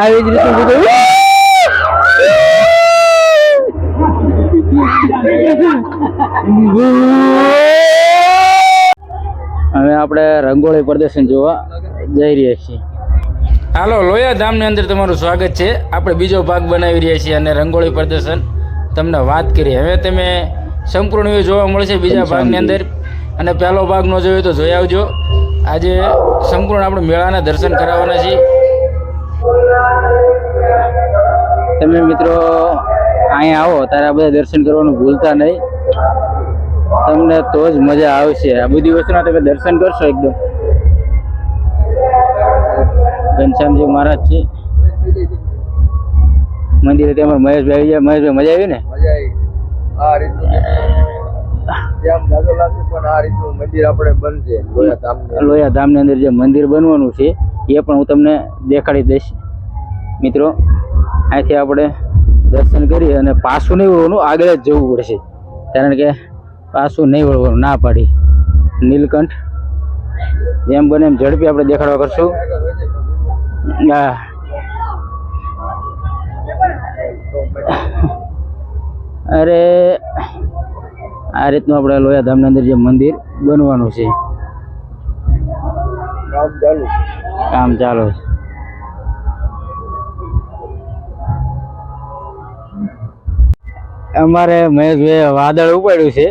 આવી જ રીતે બધું હવે આપણે રંગોળી પ્રદર્શન જોવા જઈ રહ્યા છીએ. હાલો લોયા ધામની અંદર તમારું સ્વાગત છે. આપણે બીજો ભાગ બનાવી રહ્યા છીએ અને રંગોળી પ્રદર્શન તમને વાત કરી હવે તમે સંપૂર્ણ વ્યૂ જોવા મળશે બીજા ભાગની અંદર. અને પહેલો ભાગ ન જોયો તો જોઈ આવજો. આજે સંપૂર્ણ આપણે મેળાના દર્શન કરાવવાના છીએ. તમે મિત્રો અહીંયા આવો ત્યારે આ બધા દર્શન કરવાનું ભૂલતા નહીં. તમને તો જ મજા આવશે. આ બધી વસ્તુના તમે દર્શન કરશો એકદમ. ઘનશ્યામજી મહારાજ છે. મંદિરે તેમાં મહેશભાઈ આવી ગયા. મહેશભાઈ મજા આવી ને? આ રીતનું મંદિર આપણે બનશે. લોયા ધામની અંદર જે મંદિર બનવાનું છે એ પણ હું તમને દેખાડી દઈશ. મિત્રો અહીંથી આપણે દર્શન કરી અને પાછું નહીં વળવાનું આગળ જ જવું પડશે. કારણ કે પાછું નહીં વળવાનું ના પાડી. નીલકંઠ જેમ બને એમ ઝડપી આપણે દેખાડવા કરશું. હા અરે આ રીતનું આપણે લોયાધામની અંદર જે મંદિર બનવાનું છે. કામ ચાલુ. કામ ચાલુ છે. અમારે મહેશભાઈ વાદળ ઉપાડ્યું છે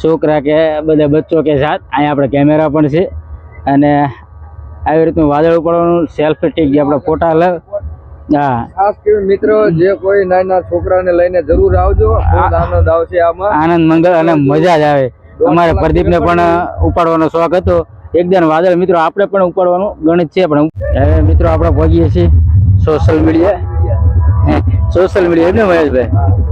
છોકરા કે બધા બચ્ચો કે સાથ અહીંયા આપણે કેમેરા પણ છે. અને આવી રીતનું વાદળ ઉપાડવાનું સેલ્ફી ટીક જે આપણે ફોટા લે હા. મિત્રો જે કોઈ નાના છોકરાને લઈને જરૂર આવજો. આનંદ આવશે આમાં. આનંદ મંગળ અને મજા જ આવે. અમારે પ્રદીપને પણ ઉપાડવાનો શોખ હતો. એકદમ વાદળ મિત્રો આપણે પણ ઉપાડવાનું. ગણિત છે પણ હવે મિત્રો આપણે પહોંચીએ છીએ સોશિયલ મીડિયા સોશિયલ મીડિયા ને મહેશભાઈ.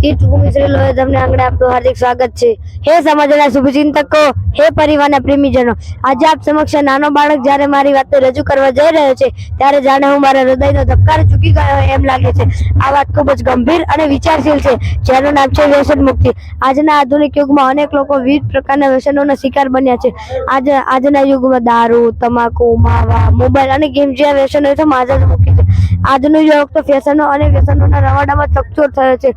તમને આંગણે આપનું હાર્દિક સ્વાગત છે. હે સમાજના શુભચિંતકો, હે પરિવારના પ્રેમીજનો, આજે આપ સમક્ષ નાનો બાળક જ્યારે મારી વાતે રજૂ કરવા જઈ રહ્યો છે, ત્યારે જાણે હું મારા હૃદયનો ધબકાર ચૂકી ગયો એમ લાગે છે. આ વાત ખૂબ જ ગંભીર અને વિચારશીલ છે. જેનું નામ છે વ્યસન મુક્તિ. આજના આધુનિક યુગમાં અનેક લોકો વિવિધ પ્રકારના વ્યસનોના શિકાર બન્યા છે. આજે, આજના યુગમાં દારૂ, તમાકુ, માવા, મોબાઈલ અને ગેમ જેવા વ્યસનો તો માજા મૂકી છે. આજનો યુવક તો ફેશનો અને વ્યસનોના રવાડામાં ચકચોર થયો છે.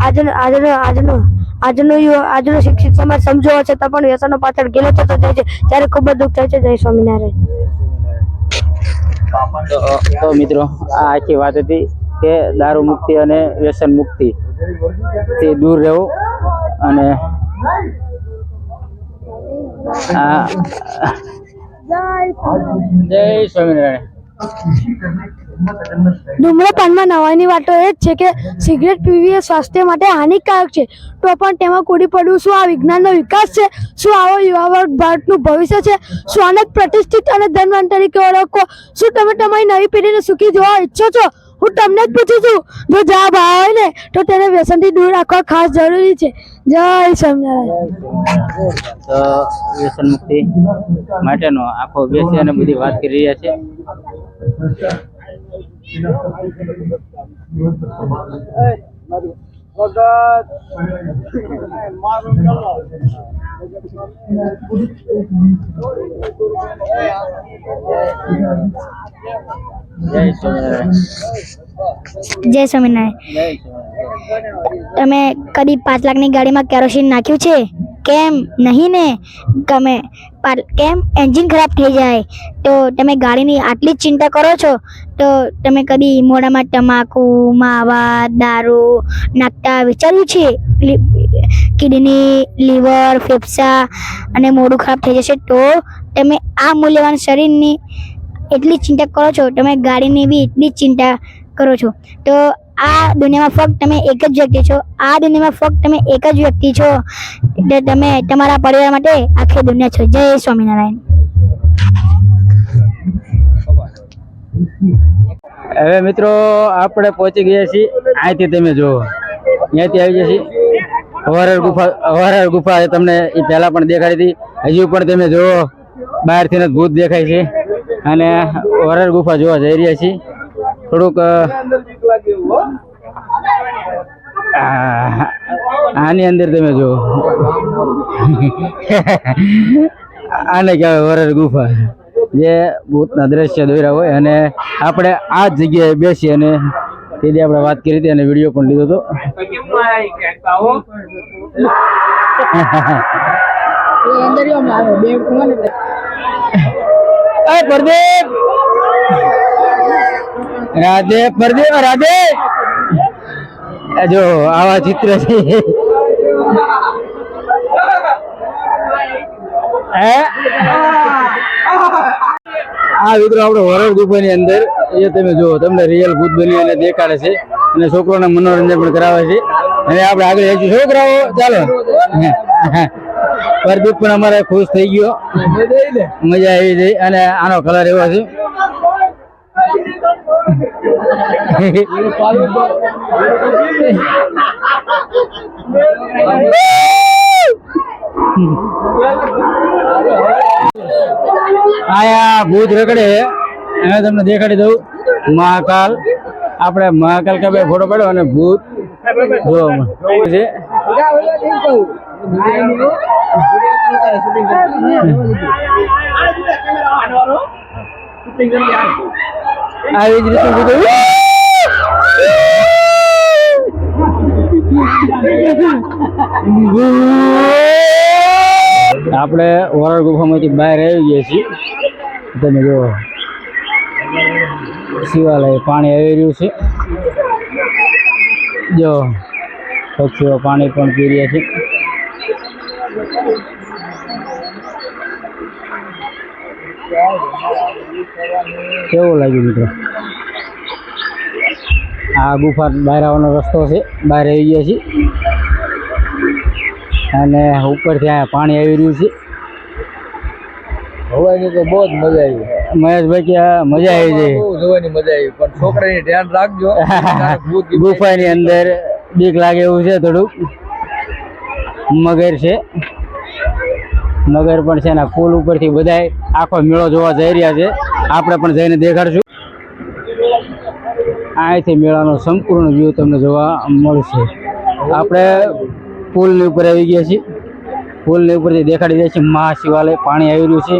આજનો આજનો આજનો આજનો આજનો શિક્ષિત સમાજ સમજો છતાં પણ વ્યસનો પાછળ ગેલો થતો જાય છે. ત્યારે ખૂબ જ દુઃખ થાય છે. જય સ્વામિનારાયણ. તો તો મિત્રો આ આખી વાત હતી કે દારૂ મુક્તિ અને વ્યસન મુક્તિ થી દૂર રહેવું અને જય સ્વામિનારાયણ. ધૂમ્રપાનમાં નવાઈની વાતો એ જ છે કે સિગરેટ પીવી એ સ્વાસ્થ્ય માટે હાનિકારક છે. તો પણ તેમાં કૂદી પડવું શું? આ વિજ્ઞાનનો વિકાસ છે? શું આવો યુવા વર્ગ ભારતનું ભવિષ્ય છે? શું આને પ્રતિષ્ઠિત અને ધનવાન તરીકે ઓળખો? શું તમે તમારી નવી પેઢીને સુખી જોવા ઈચ્છો છો? હું તમને જ પૂછું છું. જો જા ભાવ હોય ને તો તેને વ્યસનથી દૂર રાખવા ખાસ જરૂરી છે. જય સ્વામિનારાયણ. વ્યસન મુક્તિ માટેનો આખો વ્યસન અને બધી વાત કરી રહ્યા છે. જય સ્વામિનારાયણ. તમે કદી પાંચ લાખની ગાડીમાં કેરોસીન નાખ્યું છે? કેમ નહીં ને? તમે કેમ? એન્જિન ખરાબ થઈ જાય. તો તમે ગાડીની આટલી જ ચિંતા કરો છો, તો તમે કદી મોઢામાં તમાકુ, માવા, દારૂ, નાખતા વિચાર્યું છે? કિડની, લીવર, ફેફસા અને મોઢું ખરાબ થઈ જશે, તો તમે આ મૂલ્યવાન શરીરની એટલી ચિંતા કરો છો, તમે ગાડીની બી એટલી જ ચિંતા કરો છો. તો આ દુનિયામાં ફક્ત તમે એક જ વ્યક્તિ છો. આ દુનિયામાં ફક્ત તમે એક જ વ્યક્તિ છો. એટલે તમે તમારા પરિવાર માટે આખી દુનિયા છો. જય સ્વામિનારાયણ. હવે મિત્રો આપણે પહોંચી ગયા છીએ. અહીંથી તમે જુઓ. અહીંયાથી આવી ગયા છીએ હવારર ગુફા હવારર ગુફા તમને એ પહેલા પણ દેખાડી હતી. હજુ પણ તમે જુઓ. બહારથી ભૂત દેખાય છે. અને હવારર ગુફા જોવા જઈ રહ્યા છીએ. થોડુંક અ, અંદર બીક લાગે એવું, હો. આ- આની અંદર તમે જુઓ. આને કહેવાય વરર ગુફા. જે ભૂતના દ્રશ્ય દોર્યા હોય અને આપણે આ જ જગ્યાએ બેસી અને તેથી આપણે વાત કરી હતી અને વીડિયો પણ લીધો હતો. રાધે પ્રદીપ રાધે! જો આવા ચિત્ર છે. હે? આ મિત્રો આપણે વરડ ગુફાની અંદર, એ તમે જુઓ, તમને રિયલ ભૂત બની અને દેખાડે છે અને છોકરોને મનોરંજન પણ કરાવે છે. અને આપણે આગળ જઈશું છોકરાઓ ચાલો. પરદીપ પણ અમારે ખુશ થઈ ગયો. મજા આવી જઈ અને આનો કલર એવો છે. આયા ભૂત રગડે. એને તમને દેખાડી દઉં. મહાકાલ. આપણે મહાકાલ કે ભાઈ ફોટો પાડ્યો અને ભૂત. જોવા આવી જ રીતે આપણે વરાળ ગુફામાંથી બહાર આવી ગયા છીએ. તમે જો, શિવાલય પાણી આવી રહ્યું છે. જો પક્ષીઓ પાણી પણ પી રહ્યા છે. કેવું લાગ્યું મિત્રો? આ ગુફા બહાર આવવાનો રસ્તો છે. બહાર આવી ગયા છીએ. અને ઉપરથી આ પાણી આવી રહ્યું છે. હવાની તો બહુ જ મજા આવી. મહેશભાઈ કે મજા આવી જાય જોવાની મજા આવી. પણ છોકરાની ધ્યાન રાખજો. ગુફાની અંદર બીક લાગે એવું છે થોડુંક. મગર છે. મગર પણ છે ને પુલ ઉપરથી બધાય આખો મેળો જોવા જઈ રહ્યા છે. આપણે પણ જઈને દેખાડશું. અહીંથી મેળાનો સંપૂર્ણ વ્યૂ તમને જોવા મળશે. આપણે પુલની ઉપર આવી ગયા છીએ. પુલની ઉપરથી દેખાડી દે છે મહાશિવાલય. પાણી આવી રહ્યું છે.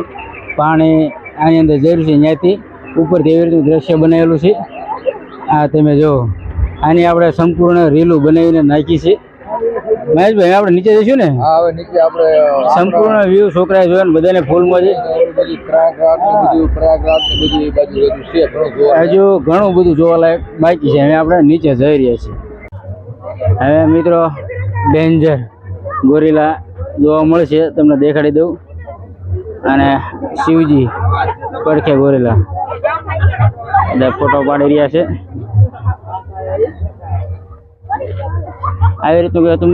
પાણી આની અંદર જઈ રહ્યું છે ત્યાંથી ઉપરથી એવી રીતનું દ્રશ્ય બનાવેલું છે. આ તમે જો આની આપણે સંપૂર્ણ રીલું બનાવીને નાખી છે. મહેશભાઈ આપણે નીચે જઈશું ને? હા હવે નીચે આપણે સંપૂર્ણ વ્યૂ છોકરાએ જોયો ને બધાને ફૂલમાં છે હજુ ઘણું બધું જોવાલાયક બાકી છે. હવે આપણે નીચે જઈ રહ્યા છીએ. હવે મિત્રો ડેન્જર ગોરીલા જોવા મળશે તમને દેખાડી દઉં. અને શિવજી પડખે ગોરીલા. બધા ફોટો પાડી રહ્યા છે. આવી રીતનું હતું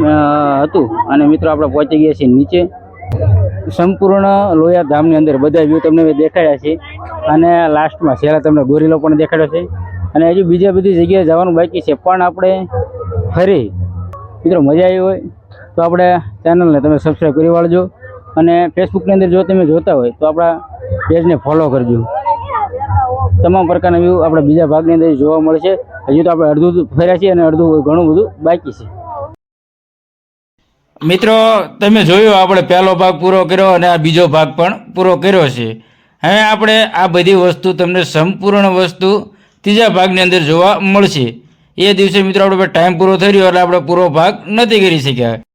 હતું. અને મિત્રો આપણે પહોંચી ગયા છીએ નીચે. સંપૂર્ણ લોયા ધામની અંદર બધા વ્યૂ તમને દેખાડ્યા છે. અને લાસ્ટમાં છેલ્લા તમને ગોરીલો પણ દેખાડ્યો છે. અને હજુ બીજા બધી જગ્યાએ જવાનું બાકી છે. પણ આપણે ફરી, મિત્રો મજા આવી હોય તો આપણે ચેનલને તમે સબસ્ક્રાઈબ કરી વાળજો. અને ફેસબુકની અંદર જો તમે જોતા હોય તો આપણા પેજને ફોલો કરજો. તમામ પ્રકારના વ્યૂ આપણે બીજા ભાગની અંદર જોવા મળશે. હજુ તો આપણે અડધું ફર્યા છીએ અને અડધું ઘણું બધું બાકી છે. મિત્રો, તમે જોયું, આપણે પહેલો ભાગ પૂરો કર્યો અને આ બીજો ભાગ પણ પૂરો કર્યો છે. હવે આપણે આ બધી વસ્તુ તમને સંપૂર્ણ વસ્તુ ત્રીજા ભાગની અંદર જોવા મળશે. એ દિવસે મિત્રો, આપણે ટાઈમ પૂરો થઈ રહ્યો એટલે આપણે પૂરો ભાગ નથી કરી શક્યા.